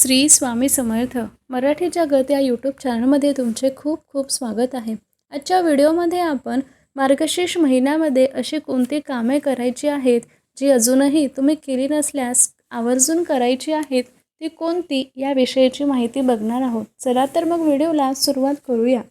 श्री स्वामी समर्थ. मराठी जगत या यूट्यूब चॅनलमध्ये तुमचे खूप खूप स्वागत आहे. आजच्या व्हिडिओमध्ये आपण मार्गशीर्ष महिन्यामध्ये अशी कोणती कामे करायची आहेत जी अजूनही तुम्ही केली नसल्यास आवर्जून करायची आहेत ती कोणती या विषयीची माहिती बघणार आहोत. चला तर मग व्हिडिओला सुरुवात करूया.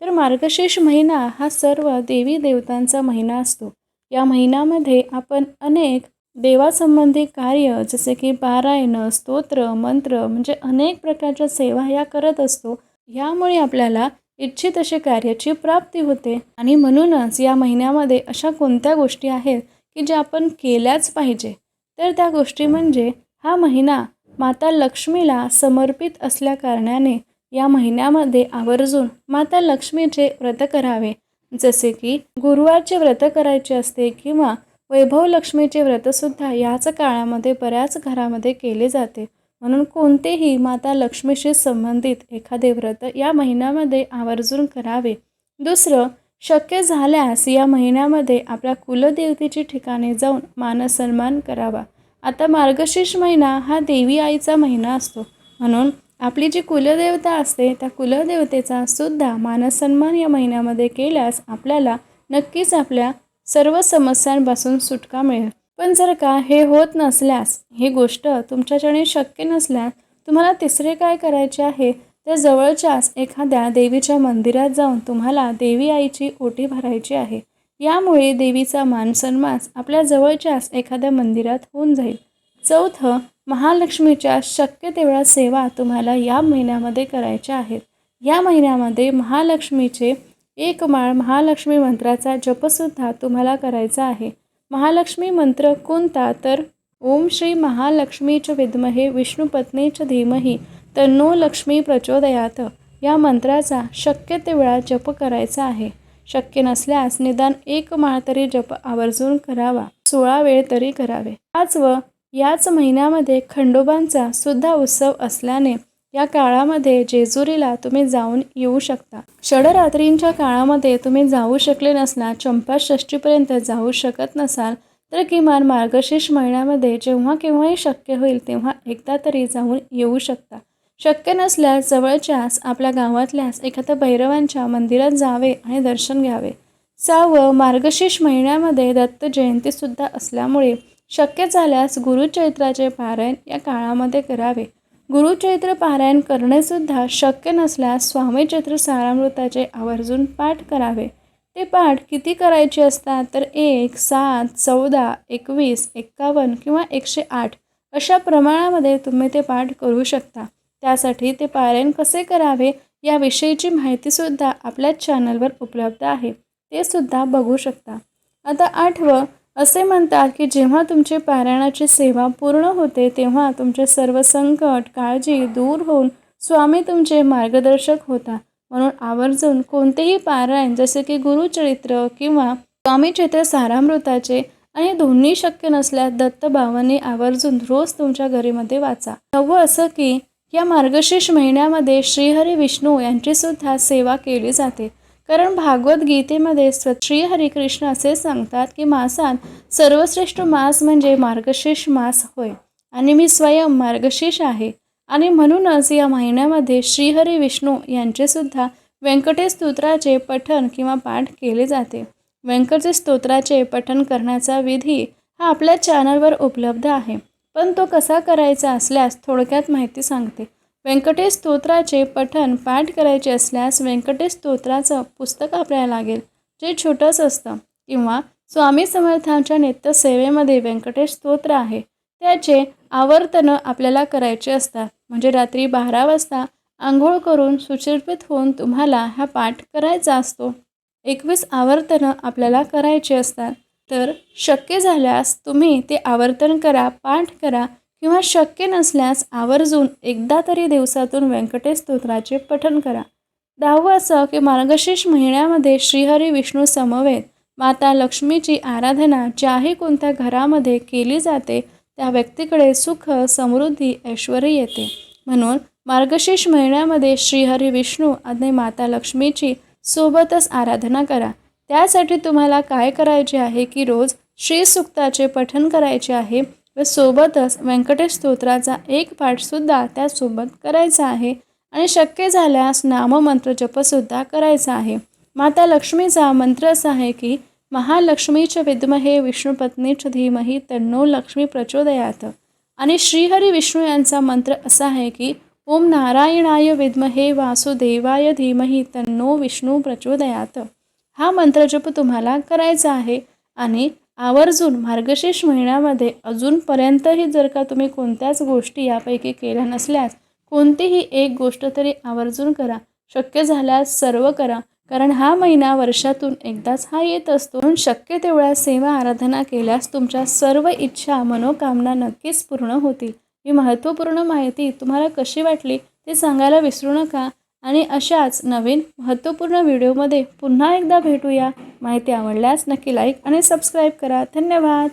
तर मार्गशीर्ष महिना हा सर्व देवी देवतांचा महिना असतो. या महिन्यामध्ये आपण अनेक देवासंबंधी कार्य जसे की पारायण स्तोत्र मंत्र म्हणजे अनेक प्रकारच्या सेवा ह्या करत असतो यामुळे आपल्याला इच्छित अशी कार्याची प्राप्ती होते. आणि म्हणूनच या महिन्यामध्ये अशा कोणत्या गोष्टी आहेत की ज्या आपण केल्याच पाहिजे? तर त्या गोष्टी म्हणजे हा महिना माता लक्ष्मीला समर्पित असल्या कारणाने या महिन्यामध्ये आवर्जून माता लक्ष्मीचे व्रत करावे. जसे की गुरुवारचे व्रत करायचे असते किंवा वैभव लक्ष्मीचे व्रतसुद्धा याच काळामध्ये बऱ्याच घरामध्ये केले जाते. म्हणून कोणतेही माता लक्ष्मीशी संबंधित एखादे व्रत या महिन्यामध्ये आवर्जून करावे. दुसरं शक्य झाल्यास या महिन्यामध्ये आपल्या कुलदेवतेची ठिकाणी जाऊन मानसन्मान करावा. आता मार्गशीर्ष महिना हा देवी आईचा महिना असतो. म्हणून आपली जी कुलदेवता असते त्या कुलदेवतेचा सुद्धा मानसन्मान या महिन्यामध्ये केल्यास आपल्याला नक्कीच आपल्या सर्व समस्यांपासून सुटका मिळेल. पण जर का हे होत नसल्यास ही गोष्ट तुमच्याच्याने शक्य नसल्यास तुम्हाला तिसरे काय करायचे आहे? तर जवळच्याच एखाद्या देवीच्या मंदिरात जाऊन तुम्हाला देवी आईची ओटी भरायची आहे. यामुळे देवीचा मानसन्मान आपल्या जवळच्याच एखाद्या मंदिरात होऊन जाईल. चौथं महालक्ष्मीच्या शक्य तेवढ्या सेवा तुम्हाला या महिन्यामध्ये करायच्या आहेत. या महिन्यामध्ये महालक्ष्मीचे एक माळ महालक्ष्मी मंत्राचा जपसुद्धा तुम्हाला करायचा आहे. महालक्ष्मी मंत्र कोणता? तर ओम श्री महालक्ष्मीच विद्महे विष्णुपत्नीच धीमही तन्नो लक्ष्मी प्रचोदयात. या मंत्राचा शक्य तेवढा जप करायचा आहे. शक्य नसल्यास निदान एक माळ तरी जप आवर्जून करावा. सोळा वेळ तरी करावे. पाचवं याच महिन्यामध्ये खंडोबांचा सुद्धा उत्सव असल्याने या काळामध्ये जेजुरीला तुम्ही जाऊन येऊ शकता. षडरात्रींच्या काळामध्ये तुम्ही जाऊ शकले नसला चंपाषष्टीपर्यंत जाऊ शकत नसाल तर किमान मार्गशीर्ष महिन्यामध्ये जेव्हा केव्हाही शक्य होईल तेव्हा एकदा तरी जाऊन येऊ शकता. शक्य नसल्यास जवळच्याच आपल्या गावातल्याच एखाद्या भैरवांच्या मंदिरात जावे आणि दर्शन घ्यावे. सहावं मार्गशीर्ष महिन्यामध्ये दत्त जयंतीसुद्धा असल्यामुळे शक्य झाल्यास गुरुचैत्राचे पारायण या काळामध्ये करावे. गुरुचैत्र पारायण करणेसुद्धा शक्य नसल्यास स्वामी चैत्र सारामृताचे आवर्जून पाठ करावे. ते पाठ किती करायचे असतात तर एक सात चौदा एकवीस एक्कावन्न किंवा एकशे आठ अशा प्रमाणामध्ये तुम्ही ते पाठ करू शकता. त्यासाठी ते पारायण कसे करावे याविषयीची माहितीसुद्धा आपल्याच चॅनलवर उपलब्ध आहे. ते सुद्धा बघू शकता. आता आठवं असे म्हणतात की जेव्हा तुमची पारायणाची सेवा पूर्ण होते तेव्हा तुमचे सर्व संकट काळजी दूर होऊन स्वामी तुमचे मार्गदर्शक होता. म्हणून आवर्जून कोणतेही पारायण जसे की गुरुचरित्र किंवा स्वामीचरित्र सारामृताचे आणि दोन्ही शक्य नसल्यास दत्त भावांनी आवर्जून रोज तुमच्या घरीमध्ये वाचा. नवं असं की या मार्गशीर्ष महिन्यामध्ये श्रीहरी विष्णू यांची सुद्धा सेवा केली जाते. कारण भागवत गीतेमध्ये श्री हरिकृष्ण असे सांगतात की मासात सर्वश्रेष्ठ मास म्हणजे मार्गशीर्ष मास होय. आणि मी स्वयं मार्गशीर्ष आहे. आणि म्हणूनच या महिन्यामध्ये श्रीहरी विष्णू यांचेसुद्धा व्यंकटेश स्तोत्राचे पठण किंवा पाठ केले जाते. व्यंकटेश स्तोत्राचे पठण करण्याचा विधी हा आपल्या चॅनलवर उपलब्ध आहे. पण तो कसा करायचा असल्यास थोडक्यात माहिती सांगते. व्यंकटेश स्तोत्राचे पठण पाठ करायचे असल्यास व्यंकटेश स्तोत्राचं पुस्तक आपल्याला लागेल जे छोटंच असतं. किंवा स्वामी समर्थांच्या नित्यसेवेमध्ये व्यंकटेश स्तोत्र आहे. त्याचे आवर्तनं आपल्याला करायचे असतात. म्हणजे रात्री बारा वाजता आंघोळ करून सुचिर्पित होऊन तुम्हाला हा पाठ करायचा असतो. एकवीस आवर्तनं आपल्याला करायची असतात. तर शक्य झाल्यास तुम्ही ते आवर्तन करा पाठ करा किंवा शक्य नसल्यास आवर्जून एकदा तरी दिवसातून व्यंकटेश स्तोत्राचे पठण करा. दहावं असं की मार्गशीर्ष महिन्यामध्ये श्रीहरी विष्णू समवेत माता लक्ष्मीची आराधना ज्याही कोणत्या घरामध्ये केली जाते त्या व्यक्तीकडे सुख समृद्धी ऐश्वर येते. म्हणून मार्गशीर्ष महिन्यामध्ये श्रीहरी विष्णू आणि माता लक्ष्मीची सोबतच आराधना करा. त्यासाठी तुम्हाला काय करायचे आहे की रोज श्रीसुक्ताचे पठण करायचे आहे? व सोबतच व्यंकटेश स्तोत्राचा एक पाठसुद्धा त्यासोबत करायचा आहे आणि शक्य झाल्यास नाममंत्र जपसुद्धा करायचा आहे. माता लक्ष्मीचा मंत्र असा आहे की महालक्ष्मीच विद्महे विष्णुपत्नीच धीमही तन्नो लक्ष्मी प्रचोदयात. आणि श्रीहरी विष्णू यांचा मंत्र असा आहे की ओम नारायणाय विद्महे वासुदेवाय धीमही तन्नो विष्णू प्रचोदयात. हा मंत्रजप तुम्हाला करायचा आहे आणि आवर्जून मार्गशीर्ष महिन्यामध्ये अजूनपर्यंतही जर का तुम्ही कोणत्याच गोष्टी यापैकी केल्या नसल्यास कोणतीही एक गोष्ट तरी आवर्जून करा. शक्य झाल्यास सर्व करा. कारण हा महिना वर्षातून एकदाच हा येत असतो. म्हणून शक्य तेवढ्या सेवा आराधना केल्यास तुमच्या सर्व इच्छा मनोकामना नक्कीच पूर्ण होतील. ही महत्त्वपूर्ण माहिती तुम्हाला कशी वाटली ते सांगायला विसरू नका. आणि अशाच नवीन महत्त्वपूर्ण व्हिडिओमध्ये पुन्हा एकदा भेटूया. माहिती आवडल्यास नक्की लाईक आणि सबस्क्राईब करा. धन्यवाद.